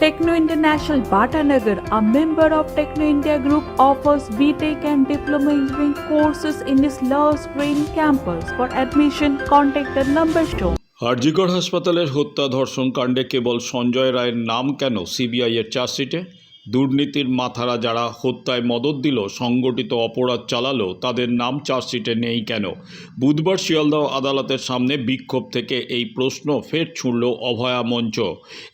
Techno International Bhatanagar, a member of Techno India Group, offers BTEC and Diploma Engineering courses in its Love Spring campus. For admission, contact the number shown. RG Kar হাসপাতালের হত্যা ধর্ষণ কাণ্ডে কেবল সঞ্জয় রায়ের নাম কেন CBI এর চার্জশিটে দুর্নীতির মাথারা যারা হত্যায় মদত দিল, সংগঠিত অপরাধ চালালো, তাদের নাম চার্জশিটে নেই কেন? বুধবার শিয়ালদহ আদালতের সামনে বিক্ষোভ থেকে এই প্রশ্ন ফের ছুঁড়ল অভয়া মঞ্চ।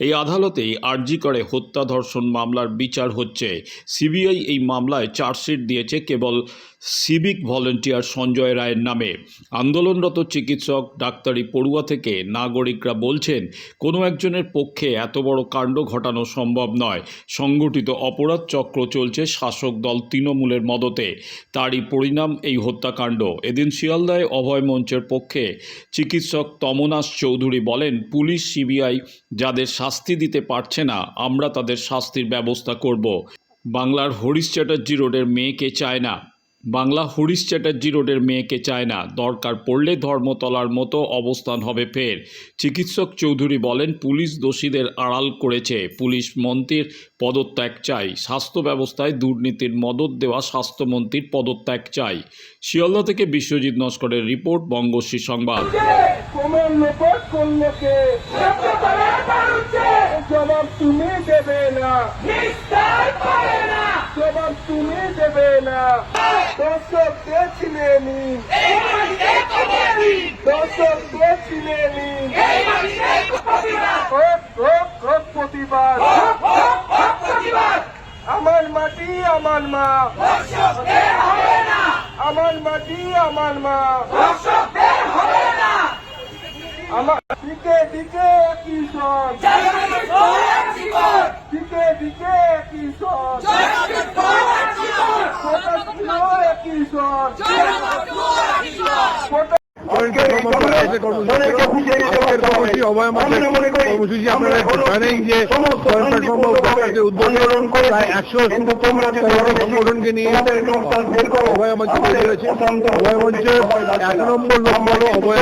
এই আদালতেই আরজি করে হত্যা ধর্ষণ মামলার বিচার হচ্ছে। সিবিআই এই মামলায় চার্জশিট দিয়েছে কেবল সিভিক ভলেন্টিয়ার সঞ্জয় রায়ের নামে। আন্দোলনরত চিকিৎসক ডাক্তারি পড়ুয়া থেকে নাগরিকরা বলছেন, কোনো একজনের পক্ষে এত বড় কাণ্ড ঘটানো সম্ভব নয়। সংগঠিত অপরাধ চক্র চলছে শাসক দল তৃণমূলের মদতে। তারই পরিণাম এই হত্যাকাণ্ড। এদিন শিয়ালদায় অভয় মঞ্চের পক্ষে চিকিৎসক তমনাশ চৌধুরী বলেন, পুলিশ, সিবিআই যাদের শাস্তি দিতে পারছে না, আমরা তাদের শাস্তির ব্যবস্থা করব। বাংলার হরিশ চ্যাটার্জি রোডের মেয়েকে চায় না। বাংলা হরিশ চ্যাটার্জি রোডের মেয়েকে চায় না। দরকার পড়লে ধর্মতলার মতো অবস্থান হবে ফের। চিকিৎসক চৌধুরী বলেন পুলিশ দোষীদের আড়াল করেছে। পুলিশ মন্ত্রীর পদত্যাগ চাই। স্বাস্থ্য ব্যবস্থায় দুর্নীতির মদত দেওয়া স্বাস্থ্যমন্ত্রীর পদত্যাগ চাই। শিয়ালদা থেকে বিশ্বজিৎ নস্করের রিপোর্ট বঙ্গশ্রী সংবাদ। কোমর লোপট করল কে জবাব তুমি দেবে না। জবাব তুমি দেবে না। দর্শক কে ছিলেন দর্শক হোক হোক প্রতিবাদ। আমার মাটি আমার মা। আমার মাটি আমার মা। আমার দিকে দিকে কি সব দিকে দিকে কি অভয় মঞ্চ এক নম্বর লক্ষ্য হল অভয়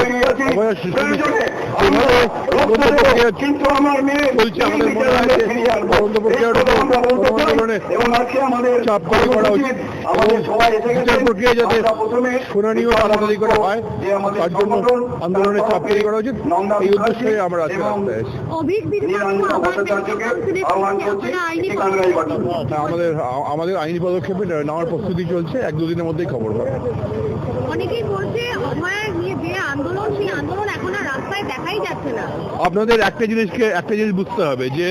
অভয় এইভাবে তদন্ত প্রক্রিয়া কিন্তু আমার মেয়ে চলছে আমাদের মনে হয় যে তদন্ত প্রক্রিয়াটা আন্দোলনে চাপ কম করা উচিত। বিচার প্রক্রিয়া যাতে শুনানিও তাড়াতাড়ি করে হয় তার জন্য আন্দোলনে চাপ তৈরি করা উচিত। এই উদ্দেশ্যে আমরা আজকে রাস্তায় এসেছি। অভিক বিদ্যুৎ আমাদের আমাদের আইনি পদক্ষেপে নেওয়ার প্রস্তুতি চলছে এক দুদিনের মধ্যেই খবর পাবে। অনেকেই বলছে অভয়ের নিয়ে যে আন্দোলন সেই আন্দোলন এখন আর রাস্তায় দেখাই যাচ্ছে না। আপনাদের একটা জিনিসকে, একটা জিনিস বুঝতে হবে যে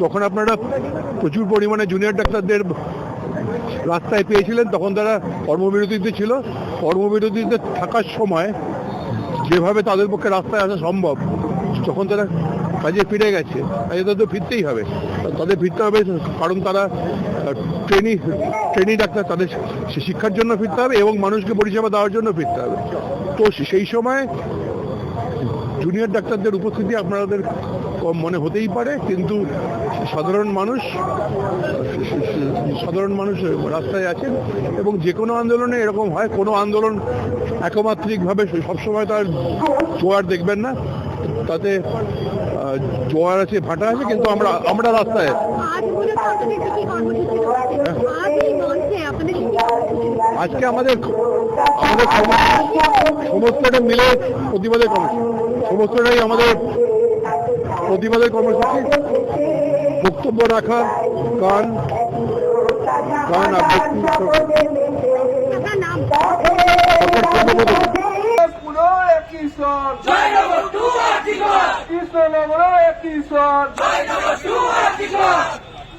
যখন আপনারা প্রচুর পরিমাণে জুনিয়র ডাক্তারদের রাস্তায় পেয়েছিলেন, তখন তারা কর্মবিরতিতে ছিল। কর্মবিরতিতে থাকার সময় যেভাবে তাদের পক্ষে রাস্তায় আসা সম্ভব, যখন তারা কাজে ফিরে গেছে, কাজে তাদের ফিরতেই হবে। তাদের ফিরতে হবে, কারণ তারা ট্রেনিং ট্রেনিং ডাক্তার, তাদের শিক্ষার জন্য ফিরতে হবে এবং মানুষকে পরিষেবা দেওয়ার জন্য ফিরতে হবে। তো সেই সময় জুনিয়র ডাক্তারদের উপস্থিতি আপনাদের কম মনে হতেই পারে, কিন্তু সাধারণ মানুষ সাধারণ মানুষ রাস্তায় আছেন এবং যে কোনো আন্দোলনে এরকম হয়, কোনো আন্দোলন একমাত্রিকভাবে সবসময় তার জোয়ার দেখবেন না, তাতে জোয়ার আছে, ভাটা আছে, কিন্তু আমরা আমরা রাস্তায় আছি। আজকে আমাদের আমাদের সমস্তটা মিলে প্রতিবাদের কর্মসূচি। সমস্তটাই আমাদের প্রতিবাদের কর্মসূচি। বক্তব্য রাখা গান গান আবৃত্তি আপনার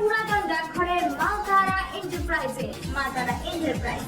পুরাতন ডাকঘরের মালতারা এন্টারপ্রাইজে মালতারা এন্টারপ্রাইজ